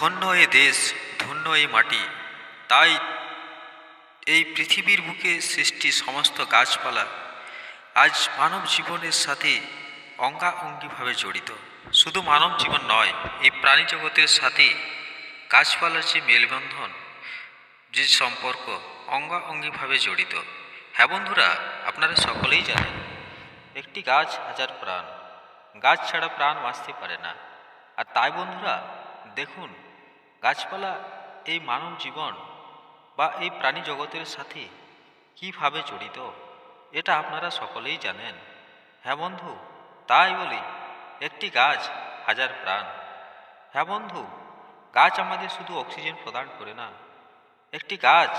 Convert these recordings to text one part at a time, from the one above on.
ধন্য এ দেশ, ধন্য এই মাটি। তাই এই পৃথিবীর বুকে সৃষ্টি সমস্ত গাছপালা আজ মানব জীবনের সাথে অঙ্গাঅঙ্গিভাবে জড়িত। শুধু মানব জীবন নয়, এই প্রাণী জগতের সাথে গাছপালার যে মেলবন্ধন, যে সম্পর্ক অঙ্গাঅঙ্গিভাবে জড়িত। হ্যাঁ বন্ধুরা, আপনারা সকলেই জানেন, একটি গাছ হাজার প্রাণ। গাছ ছাড়া প্রাণ বাঁচতে পারে না। আর তাই বন্ধুরা, দেখুন গাছপালা, এই মানব জীবন বা এই প্রাণী জগতের সাথে কীভাবে জড়িত, এটা আপনারা সকলেই জানেন। হ্যাঁ বন্ধু, তাই বলি একটি গাছ হাজার প্রাণ। হ্যাঁ বন্ধু, গাছ আমাদের শুধু অক্সিজেন প্রদান করে না, একটি গাছ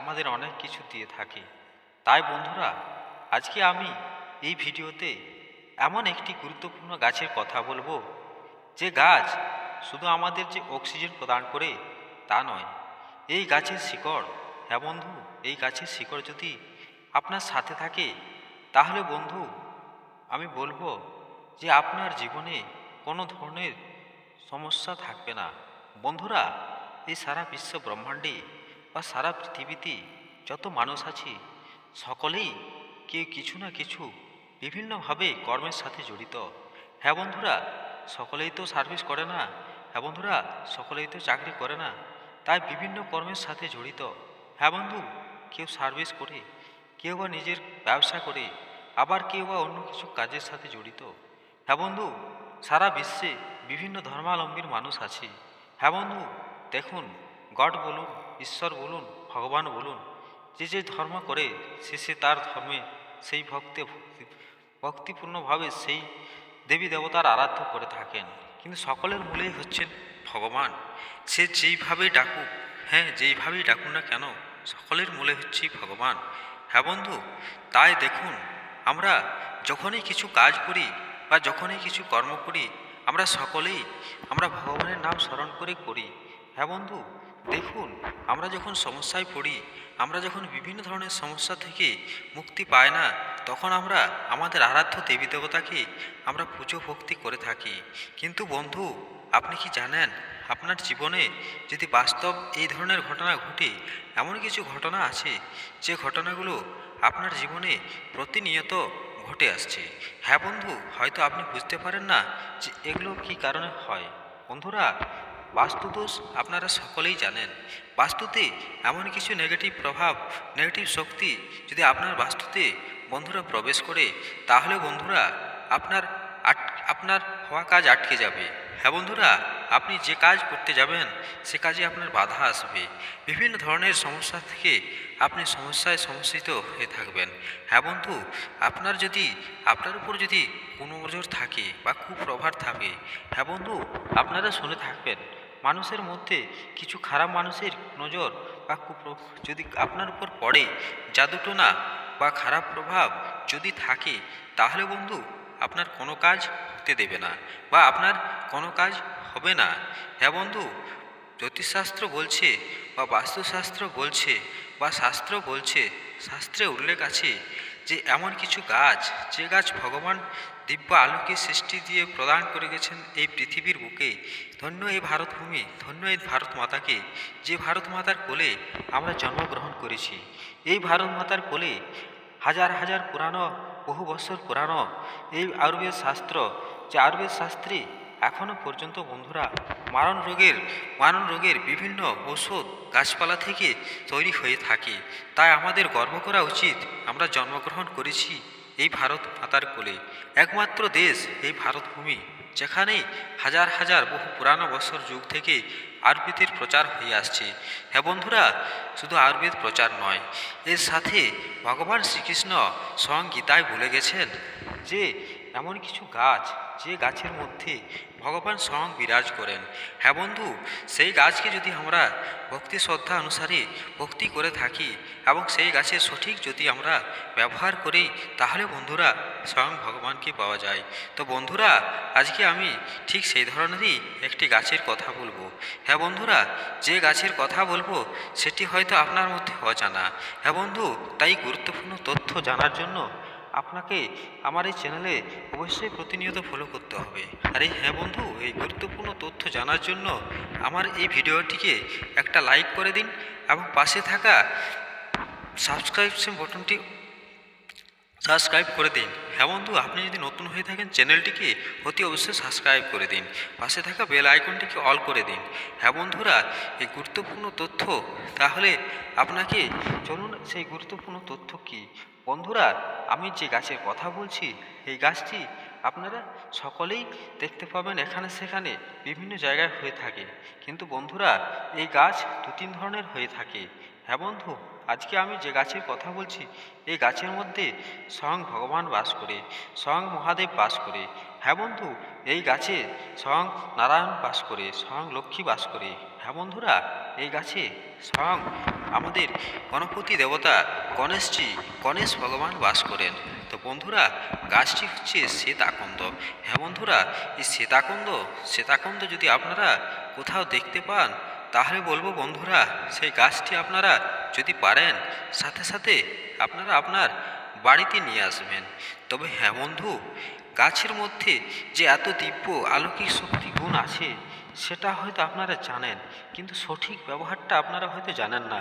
আমাদের অনেক কিছু দিয়ে থাকে। তাই বন্ধুরা, আজকে আমি এই ভিডিওতে এমন একটি গুরুত্বপূর্ণ গাছের কথা বলব, যে গাছ শুধু আমাদের যে অক্সিজেন প্রদান করে তা নয়, এই গাছের শিকড় হ্যাঁ বন্ধু, এই গাছের শিকড় যদি আপনার সাথে থাকে, তাহলে বন্ধু, আমি বলব যে আপনার জীবনে কোনো ধরনের সমস্যা থাকবে না। বন্ধুরা, এই সারা বিশ্ব ব্রহ্মাণ্ডে বা সারা পৃথিবীতে যত মানুষ আছে, সকলেই কেউ কিছু না কিছু বিভিন্নভাবে কর্মের সাথে জড়িত। হ্যাঁ বন্ধুরা, সকলেই তো সার্ভিস করে না হ্যাঁ বন্ধুরা, সকলেই তো চাকরি করে না, তাই বিভিন্ন কর্মের সাথে জড়িত। হ্যাঁ বন্ধু, কেউ সার্ভিস করে, কেউ বা নিজের ব্যবসা করে, আবার কেউ বা অন্য কিছু কাজের সাথে জড়িত। হ্যাঁ বন্ধু, সারা বিশ্বে বিভিন্ন ধর্মাবলম্বীর মানুষ আছে। হ্যাঁ বন্ধু, দেখুন, গড বলুন, ঈশ্বর বলুন, ভগবান বলুন, যে যে ধর্ম করে, সে সে তার ধর্মে, সেই ভক্তে ভক্তি, ভক্তিপূর্ণভাবে সেই দেবী দেবতার আরাধ্য করে থাকেন। কিন্তু সকলের মূলেই হচ্ছেন ভগবান। সে যেইভাবেই ডাকুক হ্যাঁ যেইভাবেই ডাকুন না কেন, সকলের মূলে হচ্ছে ভগবান। হ্যাঁ বন্ধু, তাই দেখুন, আমরা যখনই কিছু কাজ করি বা যখনই কিছু কর্ম করি, আমরা সকলেই, আমরা ভগবানের নাম স্মরণ করে করি। হ্যাঁ বন্ধু দেখুন, আমরা যখন সমস্যায় পড়ি, আমরা যখন বিভিন্ন ধরনের সমস্যা থেকে মুক্তি পাই না, তখন আমরা আমাদের আরাধ্য দেবী দেবতাকে আমরা পুজো ভক্তি করে থাকি। কিন্তু বন্ধু, আপনি কি জানেন, আপনার জীবনে যদি বাস্তব এই ধরনের ঘটনা ঘটে, এমন কিছু ঘটনা আছে, যে ঘটনাগুলো আপনার জীবনে প্রতিনিয়ত ঘটে আসছে? হ্যাঁ বন্ধু, হয়তো আপনি বুঝতে পারেন না যে এগুলো কী কারণে হয়। বন্ধুরা বাস্তুদোষ আপনারা সকলেই জানেন। বাস্তুতে এমন কিছু নেগেটিভ প্রভাব নেগেটিভ শক্তি যদি আপনার বাস্তুতে বন্ধুরা প্রবেশ করে তাহলে বন্ধুরা আপনার আট, আপনার হওয়া কাজ আটকে যাবে। হ্যাঁ বন্ধুরা, আপনি যে কাজ করতে যাবেন, সে কাজে আপনার বাধা আসবে। বিভিন্ন ধরনের সমস্যা থেকে আপনি সমস্যায় সমস্যিত হয়ে থাকবেন। হ্যাঁ বন্ধু, আপনার যদি, আপনার উপর যদি কোনো নজর থাকে বা খুব কুপ্রভাব থাকে হ্যাঁ বন্ধু, আপনারা শুনে থাকবেন। মানুষের মধ্যে কিছু খারাপ মানুষের নজর বা যদি আপনার উপর পড়ে জাদুটোনা বা খারাপ প্রভাব যদি থাকে, তাহলে বন্ধু আপনার কোনো কাজ হতে দেবে না বা আপনার কোনো কাজ হবে না। হ্যাঁ বন্ধু, জ্যোতিষশাস্ত্র বলছে বা বাস্তুশাস্ত্র বলছে বা শাস্ত্র বলছে, শাস্ত্রে উল্লেখ আছে যে এমন কিছু গাছ, যে গাছ ভগবান দিব্য আলোকে সৃষ্টি দিয়ে প্রদান করে গেছেন এই পৃথিবীর বুকে, ধন্য এই ভারতভূমি, ধন্য এই ভারত মাতাকে যে ভারত মাতার কোলে আমরা জন্মগ্রহণ করেছি। এই ভারত মাতার কোলে হাজার হাজার পুরানো, বহু বছর পুরানো এই আয়ুর্বেদ শাস্ত্র, যে আয়ুর্বেদ শাস্ত্রে এখনও পর্যন্ত বন্ধুরা মারণ রোগের মারণ রোগের বিভিন্ন ওষুধ গাছপালা থেকে তৈরি হয়ে থাকে। তাই আমাদের গর্ব করা উচিত, আমরা জন্মগ্রহণ করেছি এই ভারত মাতার কোলে। একমাত্র দেশ এই ভারতভূমি, যেখানে হাজার হাজার বহু পুরানো বছর যুগ থেকে আয়ুর্বেদের প্রচার হয়ে আসছে। হ্যাঁ বন্ধুরা, শুধু আয়ুর্বেদ প্রচার নয়, এর সাথে ভগবান শ্রীকৃষ্ণ স্বয়ং গীতায় বলে গেছেন যে এমন কিছু গাছ যে গাছের মধ্যে ভগবান স্বয়ং বিরাজ করেন। হ্যাঁ বন্ধু, সেই গাছকে যদি আমরা ভক্তি শ্রদ্ধা অনুসারে ভক্তি করে থাকি এবং সেই গাছের সঠিক যদি আমরা ব্যবহার করি, তাহলে বন্ধুরা স্বয়ং ভগবানকে পাওয়া যায়। তো বন্ধুরা, আজকে আমি ঠিক সেই ধরনেরই একটি গাছের কথা বলব। হ্যাঁ বন্ধুরা, যে গাছের কথা বলব, সেটি হয়তো আপনার মধ্যে অজানা। হ্যাঁ বন্ধু, তাই গুরুত্বপূর্ণ তথ্য জানার জন্য আপনাকে আমার এই চ্যানেলে অবশ্যই প্রতিনিয়ত ফলো করতে হবে। আর এই হ্যাঁ বন্ধু, এই গুরুত্বপূর্ণ তথ্য জানার জন্য আমার এই ভিডিওটিকে একটা লাইক করে দিন এবং পাশে থাকা সাবস্ক্রাইবশন বটনটি সাবস্ক্রাইব করে দিন। হ্যাঁ বন্ধু, আপনি যদি নতুন হয়ে থাকেন, চ্যানেলটিকে অতি অবশ্যই সাবস্ক্রাইব করে দিন। পাশে থাকা বেল আইকনটিকে অল করে দিন। হ্যাঁ বন্ধুরা, এই গুরুত্বপূর্ণ তথ্য, তাহলে আপনাকে চলুন সেই গুরুত্বপূর্ণ তথ্য কি? বন্ধুরা, আমি যে গাছের কথা বলছি, এই গাছটি আপনারা সকলেই দেখতে পাবেন এখানে সেখানে বিভিন্ন জায়গায় হয়ে থাকে। কিন্তু বন্ধুরা, এই গাছ দু তিন ধরনের হয়ে থাকে। হ্যাঁ বন্ধু, আজকে আমি যে গাছের কথা বলছি, এই গাছের মধ্যে স্বয়ং ভগবান বাস করে, স্বয়ং মহাদেব বাস করে। হ্যাঁ বন্ধু, এই গাছে স্বয়ং নারায়ণ বাস করে, স্বয়ং লক্ষ্মী বাস করে। হ্যাঁ বন্ধুরা, এই গাছে স্বয়ং আমাদের গণপতি দেবতা গণেশজি, গণেশ ভগবান বাস করেন। তো বন্ধুরা, গাছটি হচ্ছে শ্বেতাকন্দ হ্যাঁ বন্ধুরা, এই শ্বেতাকন্দ শ্বেতাকন্দ যদি আপনারা কোথাও দেখতে পান তাহলে বলব বন্ধুরা, সেই গাছটি আপনারা যদি পারেন, সাথে সাথে আপনারা আপনার বাড়িতে নিয়ে আসবেন। তবে হ্যাঁ বন্ধু, গাছের মধ্যে যে এত দিব্য আলৌকিক শক্তি গুণ আছে, সেটা হয়তো আপনারা জানেন, কিন্তু সঠিক ব্যবহারটা আপনারা হয়তো জানেন না।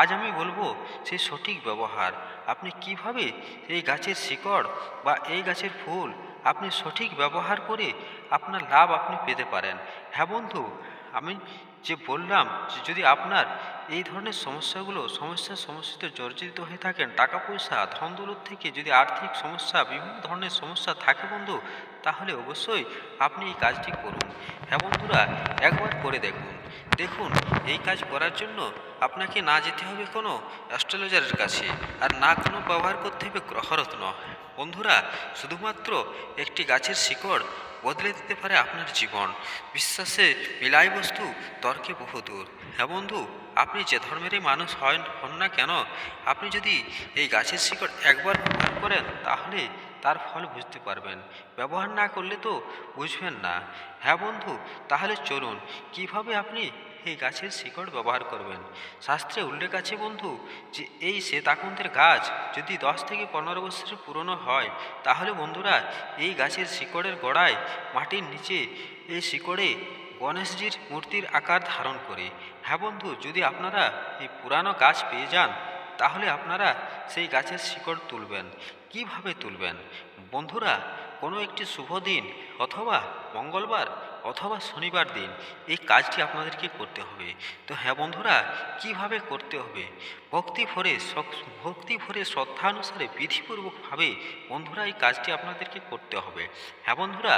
আজ আমি বলব সেই সঠিক ব্যবহার। আপনি কীভাবে এই গাছের শিকড় বা এই গাছের ফুল আপনি সঠিক ব্যবহার করে আপনার লাভ আপনি পেতে পারেন? হ্যাঁ বন্ধু, আমি যে বললাম যে যদি আপনার এই ধরনের সমস্যাগুলো সমস্যার সমস্যাতে জর্জরিত হয়ে থাকেন টাকা পয়সা ধন দৌলত থেকে যদি আর্থিক সমস্যা, বিভিন্ন ধরনের সমস্যা থাকে বন্ধু, তাহলে অবশ্যই আপনি এই কাজটি করুন। হ্যাঁ বন্ধুরা, একবার করে দেখুন। দেখুন, এই কাজ করার জন্য আপনাকে না যেতে হবে কোনো অ্যাস্ট্রোলজারের কাছে আর না কোনো ব্যবহার করতে হবে গ্রহরত্ন বন্ধুরা, শুধুমাত্র একটি গাছের শিকড় বদলে দিতে পারে আপনার জীবন। বিশ্বাসে মিলাই বস্তু তর্কে বহুদূর হ্যাঁ বন্ধু, আপনি যে ধর্মেরই মানুষ হয় হন না কেন? আপনি যদি এই গাছের শিকড় একবার ব্যবহার করেন, তাহলে তার ফল বুঝতে পারবেন। ব্যবহার না করলে তো বুঝবেন না। হ্যাঁ বন্ধু, তাহলে চলুন, কীভাবে আপনি এই গাছের শিকড় ব্যবহার করবেন? শাস্ত্রে উল্লেখ আছে বন্ধু, যে এই শ্বেতাকুন্দের গাছ যদি দশ থেকে পনেরো বছরের পুরনো হয়, তাহলে বন্ধুরা, এই গাছের শিকড়ের গোড়ায় মাটির নিচে এই শিকড়ে গণেশজির মূর্তির আকার ধারণ করে হ্যাঁ বন্ধু, যদি আপনারা এই পুরানো গাছ পেয়ে যান, তাহলে আপনারা সেই গাছের শিকড় তুলবেন। কীভাবে তুলবেন? বন্ধুরা, কোনো একটি শুভ দিন অথবা মঙ্গলবার অথবা শনিবার দিন এই কাজটি আপনাদেরকে করতে হবে। তো হ্যাঁ বন্ধুরা, কীভাবে করতে হবে? ভক্তি ভরে ভক্তি ভরে শ্রদ্ধানুসারে বিধিপূর্বকভাবে বন্ধুরা এই কাজটি আপনাদেরকে করতে হবে। হ্যাঁ বন্ধুরা,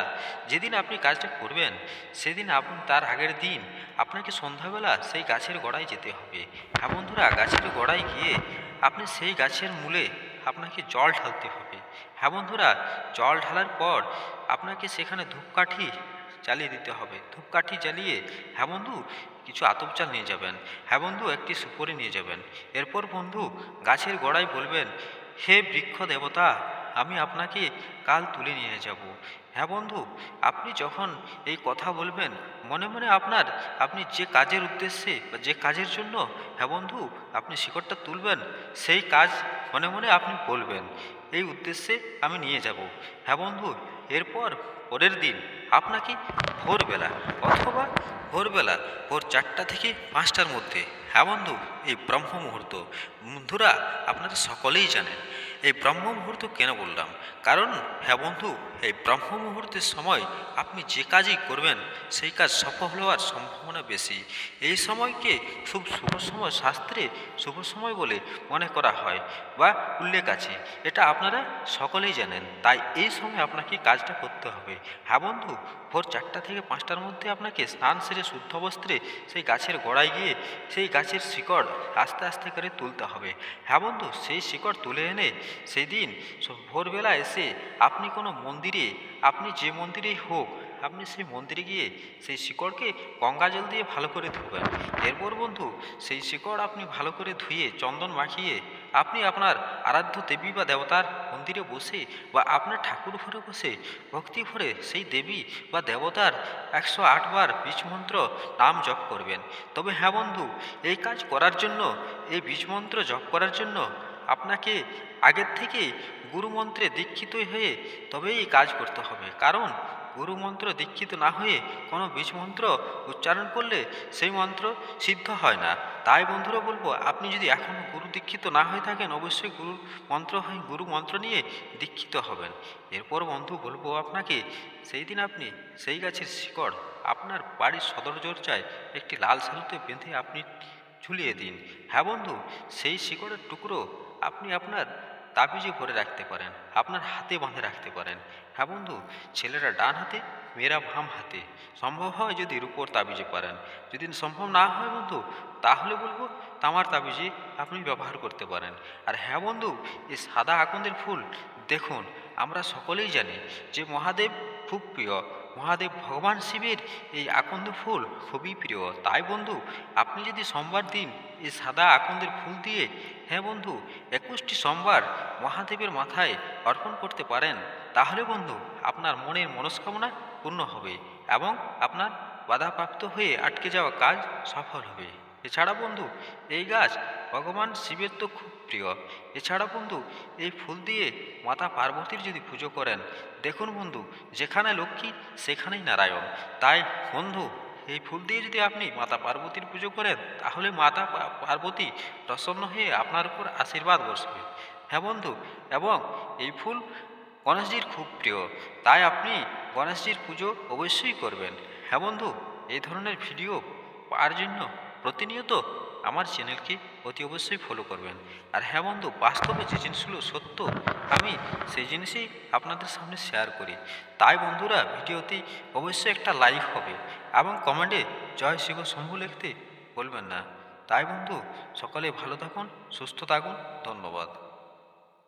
যেদিন আপনি কাজটা করবেন, সেদিন আপনি, তার আগের দিন আপনাকে সন্ধ্যাবেলা সেই গাছের গোড়ায় যেতে হবে। হ্যাঁ বন্ধুরা, গাছের গোড়ায় গিয়ে আপনি সেই গাছের মূলে আপনাকে জল ঢালতে হবে। হ্যাঁ বন্ধুরা, জল ঢালার পর আপনাকে সেখানে ধূপকাঠি জ্বালিয়ে দিতে হবে। ধূপকাঠি জ্বালিয়ে হ্যাঁ বন্ধু, কিছু আতপ চাল নিয়ে যাবেন। হ্যাঁ বন্ধু, একটি সুপরি নিয়ে যাবেন। এরপর বন্ধু গাছের গোড়ায় বলবেন, হে বৃক্ষ দেবতা, আমি আপনাকে কাল তুলে নিয়ে যাব। হ্যাঁ বন্ধু, আপনি যখন এই কথা বলবেন, মনে মনে আপনার, আপনি যে কাজের উদ্দেশ্যে বা যে কাজের জন্য হ্যাঁ বন্ধু, আপনি শিকড়টা তুলবেন, সেই কাজ মনে মনে আপনি বলবেন, এই উদ্দেশ্যে আমি নিয়ে যাব। হ্যাঁ বন্ধু, এরপর পরের দিন আপনাকে ভোরবেলা অথবা ভোরবেলা ভোর চারটা থেকে পাঁচটার মধ্যে। হ্যাঁ বন্ধু, এই ব্রহ্ম মুহূর্ত বন্ধুরা, আপনারা সকলেই জানেন এই ব্রহ্ম মুহূর্ত কেন বললাম? কারণ হ্যাঁ বন্ধু, এই ব্রহ্ম মুহূর্তের সময় আপনি যে কাজই করবেন, সেই কাজ সফল হওয়ার সম্ভাবনা বেশি। এই সময়কে খুব শুভ সময় শাস্ত্রে শুভ সময় বলে মনে করা হয় বা উল্লেখ আছে। এটা আপনারা সকলেই জানেন। তাই এই সময় আপনাকে কাজটা করতে হবে। হ্যাঁ বন্ধু, ভোর চারটা থেকে পাঁচটার মধ্যে আপনাকে স্নান সেরে শুদ্ধ বস্ত্রে সেই গাছের গোড়ায় গিয়ে সেই গাছের শিকড় আস্তে আস্তে করে তুলতে হবে। হ্যাঁ বন্ধু, সেই শিকড় তুলে এনে সেই দিন ভোরবেলা এসে আপনি কোনো মন্দিরে, আপনি যে মন্দিরেই হোক, আপনি সেই মন্দিরে গিয়ে সেই শিকড়কে গঙ্গা জল দিয়ে ভালো করে ধুবেন। এরপর বন্ধু, সেই শিকড় আপনি ভালো করে ধুয়ে, চন্দন মাখিয়ে আপনি আপনার আরাধ্য দেবী বা দেবতার মন্দিরে বসে বা আপনার ঠাকুর ঘরে বসে ভক্তি ভরে সেই দেবী বা দেবতার একশো আটবার বীজ মন্ত্র নাম জপ করবেন। তবে হ্যাঁ বন্ধু, এই কাজ করার জন্য, এই বীজ মন্ত্র জপ করার জন্য আপনাকে আগের থেকে গুরুমন্ত্রে দীক্ষিত হয়ে তবেই কাজ করতে হবে। কারণ, গুরুমন্ত্র দীক্ষিত না হয়ে কোনো বীজ মন্ত্র উচ্চারণ করলে সেই মন্ত্র সিদ্ধ হয় না। তাই বন্ধুরা বলব, আপনি যদি এখনও গুরু দীক্ষিত না হয়ে থাকেন, অবশ্যই গুরু মন্ত্র হয় গুরু মন্ত্র নিয়ে দীক্ষিত হবেন। এরপর বন্ধু বলব আপনাকে সেই দিন আপনি সেই গাছের শিকড় আপনার বাড়ির সদর দরজায় একটি লাল সালুতে বেঁধে আপনি ঝুলিয়ে দিন। হ্যাঁ বন্ধু, সেই শিকড়ের টুকরো আপনি আপনার তাবিজে ভরে রাখতে পারেন, আপনার হাতে বাঁধে রাখতে পারেন। হ্যাঁ বন্ধু, ছেলেরা ডান হাতে, মেয়েরা বাম হাতে। সম্ভব হয় যদি রূপোর তাবিজে পারেন। যদি সম্ভব না হয় বন্ধু, তাহলে বলব তামার তাবিজে আপনি ব্যবহার করতে পারেন। আর হ্যাঁ বন্ধু, এই সাদা আকন্দের ফুল, দেখুন, আমরা সকলেই জানি যে মহাদেব খুব প্রিয়। মহাদেব ভগবান শিবের এই আকন্দ ফুল খুবই প্রিয়। তাই বন্ধু, আপনি যদি সোমবার দিন এই সাদা আকন্দের ফুল দিয়ে হ্যাঁ বন্ধু, একুশটি সোমবার মহাদেবের মাথায় অর্পণ করতে পারেন, তাহলে বন্ধু, আপনার মনের মনস্কামনা পূর্ণ হবে এবং আপনার বাধাপ্রাপ্ত হয়ে আটকে যাওয়া কাজ সফল হবে। এছাড়া বন্ধু, এই গাছ ভগবান শিবের তো খুব প্রিয়। এছাড়া বন্ধু, এই ফুল দিয়ে মাতা পার্বতীর যদি পুজো করেন, দেখুন বন্ধু, যেখানে লক্ষ্মী, সেখানেই নারায়ণ। তাই বন্ধু, এই ফুল দিয়ে যদি আপনি মাতা পার্বতীর পুজো করেন, তাহলে মাতা পার্বতী প্রসন্ন হয়ে আপনার উপর আশীর্বাদ বসবে। হ্যাঁ বন্ধু, এবং এই ফুল গণেশজির খুব প্রিয়, তাই আপনি গণেশজির পুজো অবশ্যই করবেন। হ্যাঁ বন্ধু, এই ধরনের ভিডিও পাওয়ার জন্য প্রতিনিয়ত আমার চ্যানেলকে অতি অবশ্যই ফলো করবেন। আর হ্যাঁ বন্ধু, বাস্তবে যে জিনিসগুলো সত্য, আমি সেই জিনিসই আপনাদের সামনে শেয়ার করি। তাই বন্ধুরা ভিডিওতে অবশ্যই একটা লাইক হবে এবং কমেন্টে জয় শিব শম্ভু লিখতে বলবেন না। তাই বন্ধু, সকলে ভালো থাকুন, সুস্থ থাকুন, ধন্যবাদ।